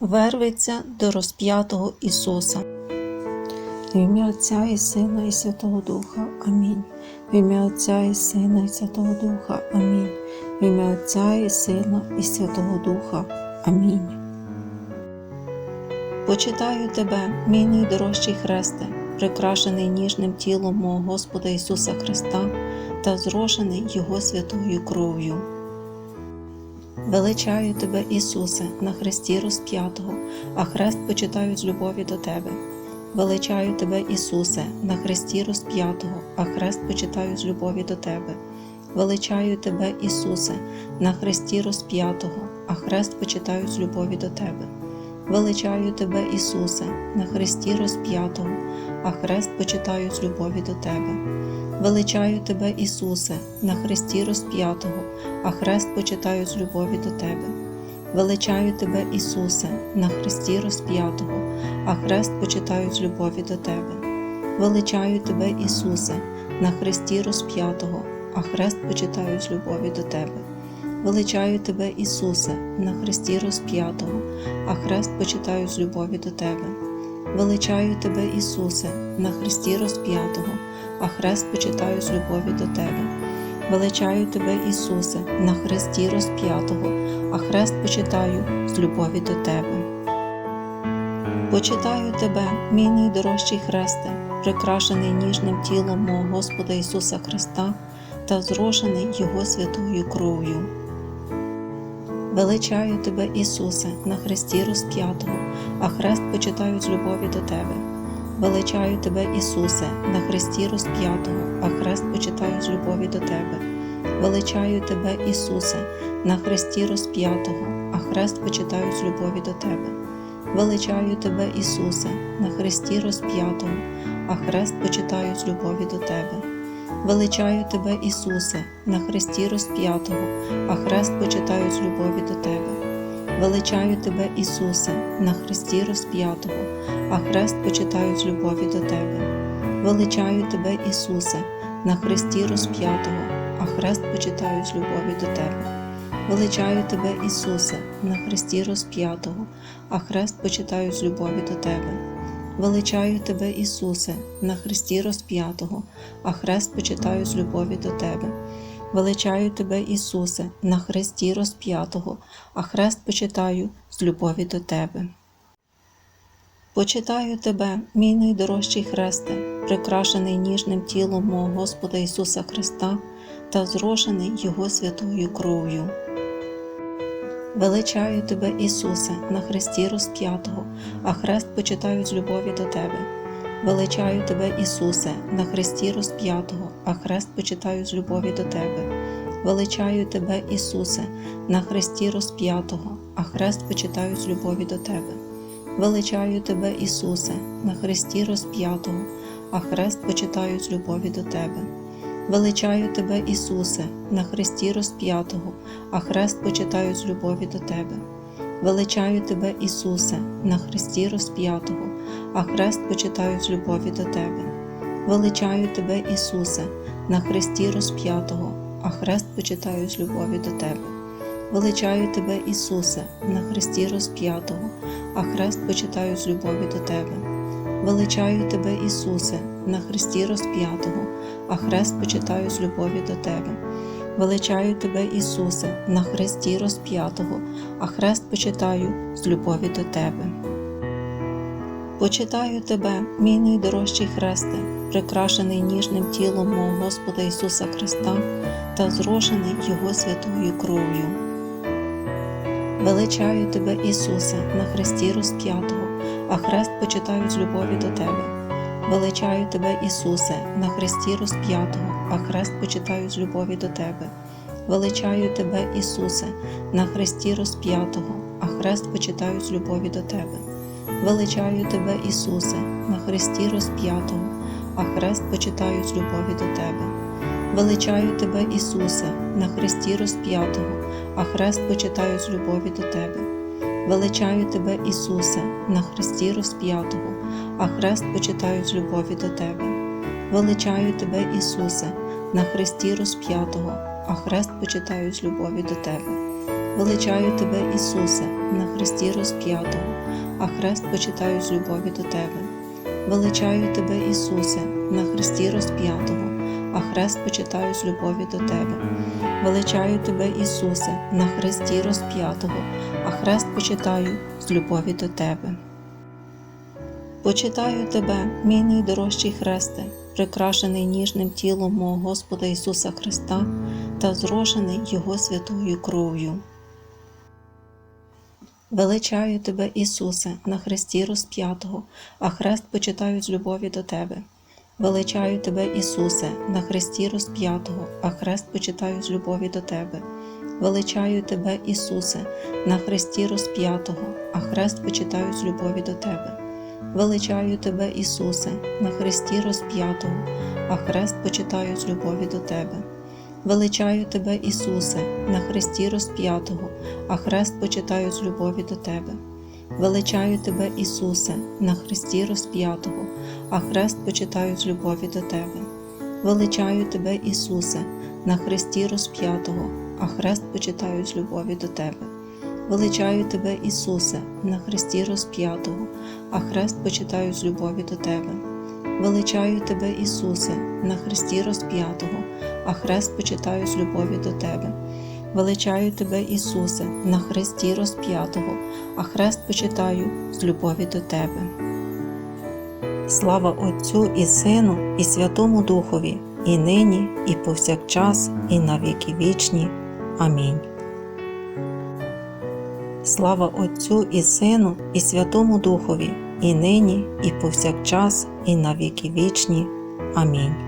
верветься до розп'ятого Ісуса. В ім'я Отця і Сина і Святого Духа. Амінь. В ім'я Отця і Сина і Святого Духа. Амінь. В ім'я Отця і Сина і Святого Духа. Амінь. Почитаю тебе, мій найдорожчий хресте, прикрашений ніжним тілом мого Господа Ісуса Христа та зрошений Його святою кров'ю. Величаю тебе, Ісусе, на хресті розп'ятого, а хрест почитаю з любові до тебе. Величаю тебе, Ісусе, на хресті розп'ятого, а хрест почитаю з любові до тебе. Величаю тебе, Ісусе, на хресті розп'ятого, а хрест почитаю з любові до тебе. Величаю тебе, Ісусе, на хресті розп'ятого, а хрест почитаю з любові до тебе. Величаю тебе, Ісусе, на хресті розп'ятого, а хрест почитаю з любові до тебе. Величаю тебе, Ісусе, на хресті розп'ятого, а хрест почитаю з любові до тебе. Величаю тебе, Ісусе, на хресті розп'ятого, а хрест почитаю з любові до тебе. Величаю тебе, Ісусе, на хресті розп'ятого, а хрест почитаю з любові до тебе. Величаю тебе, Ісусе, на хресті розп'ятого, а хрест почитаю з любові до тебе. Величаю тебе, Ісусе, на хресті розп'ятого, а хрест почитаю з любові до тебе. Почитаю тебе, мій найдорожчий хресте, прикрашений ніжним тілом мого Господа Ісуса Христа та зрошений Його святою кров'ю. Величаю тебе, Ісусе, на хресті розп'ятого, а хрест почитаю з любові до тебе. Величаю тебе, Ісусе, на хресті розп'ятого, а хрест почитаю з любові до тебе. Величаю тебе, Ісусе, на хресті розп'ятого, а хрест почитаю з любові до тебе. Величаю тебе, Ісусе, на хресті розп'ятого, а хрест почитаю з любові до тебе. Величаю тебе, Ісусе, на хресті розп'ятого, а хрест почитаю з любові до тебе. Величаю тебе, Ісусе, на хресті розп'ятого, а хрест почитаю з любові до тебе. Величаю тебе, Ісусе, на хресті розп'ятого, а хрест почитаю з любові до тебе. Величаю тебе, Ісусе, на хресті розп'ятого, а хрест почитаю з любові до тебе. Величаю тебе, Ісусе, на хресті розп'ятого, а хрест почитаю з любові до тебе. Величаю тебе, Ісусе, на хресті розп'ятого, а хрест почитаю з любові до тебе. Почитаю тебе, мій найдорожчий хресте, прикрашений ніжним тілом мого Господа Ісуса Христа та зрошений Його святою кров'ю. Величаю тебе, Ісусе, на хресті розп'ятого, а хрест почитаю з любові до тебе. Величаю тебе, Ісусе, на хресті розп'ятого, а хрест почитаю з любові до тебе. Величаю тебе, Ісусе, на хресті розп'ятого, а хрест почитаю з любові до тебе. Величаю тебе, Ісусе, на хресті розп'ятого, а хрест почитаю з любові до тебе. Величаю тебе, Ісусе, на хресті розп'ятого, а хрест почитаю з любові до тебе. Величаю тебе, Ісусе, на хресті розп'ятого, а хрест почитаю з любові до тебе. Величаю тебе, Ісусе, на хресті розп'ятого, а хрест почитаю з любові до тебе. Величаю тебе, Ісусе, на хресті розп'ятого, а хрест почитаю з любові до тебе. Величаю тебе, Ісусе, на хресті розп'ятого, а хрест почитаю з любові до тебе. Величаю тебе, Ісусе, на хресті розп'ятого, а хрест почитаю з любові до тебе. Почитаю тебе, мій найдорожчий хресте, прикрашений ніжним тілом мого Господа Ісуса Христа та зрошений Його святою кров'ю. Величаю тебе, Ісусе, на хресті розп'ятого, а хрест почитаю з любові до тебе. Величаю тебе, Ісусе, на хресті розп'ятого, а хрест почитаю з любові до тебе. Величаю тебе, Ісусе, на хресті розп'ятого, а хрест почитаю з любові до тебе. Величаю тебе, Ісусе, на хресті розп'ятого, а хрест почитаю з любові до тебе. Величаю тебе, Ісусе, на хресті розп'ятого, а хрест почитаю з любові до тебе. Величаю тебе, Ісусе, на хресті розп'ятого, а хрест почитаю з любові до тебе. Величаю тебе, Ісусе, на хресті розп'ятого, а хрест почитаю з любові до тебе. Величаю тебе, Ісусе, на хресті розп'ятого, а хрест почитаю з любові до тебе. Величаю тебе, Ісусе, на хресті розп'ятого, а хрест почитаю з любові до тебе. Величаю тебе, Ісусе, на хресті розп'ятого, а хрест почитаю з любові до тебе. Почитаю тебе, мій найдорожчий хресте, прикрашений ніжним тілом мого Господа Ісуса Христа та зрошений Його святою кров'ю. Величаю тебе, Ісусе, на хресті розп'ятого, а хрест почитаю з любові до тебе. Величаю тебе, Ісусе, на хресті розп'ятого, а хрест почитаю з любові до тебе. Величаю тебе, Ісусе, на хресті розп'ятого, а хрест почитаю з любові до тебе. Величаю тебе, Ісусе, на хресті розп'ятого, а хрест почитаю з любові до тебе. Величаю тебе, Ісусе, на хресті розп'ятого, а хрест почитаю з любові до тебе. Величаю тебе, Ісусе, на хресті розп'ятого, а хрест почитаю з любові до тебе. Величаю тебе, Ісусе, на хресті розп'ятого, а хрест почитаю з любові до тебе. Величаю тебе, Ісусе, на хресті розп'ятого, а хрест почитаю з любові до тебе. Величаю тебе, Ісусе, на хресті розп'ятого, а хрест почитаю з любові до тебе. Величаю тебе, Ісусе, на хресті розп'ятого, а хрест почитаю з любові до тебе. Слава Отцю і Сину, і Святому Духові, і нині, і повсякчас, і на віки вічні. Амінь. Слава Отцю і Сину, і Святому Духові, і нині, і повсякчас, і на віки вічні. Амінь.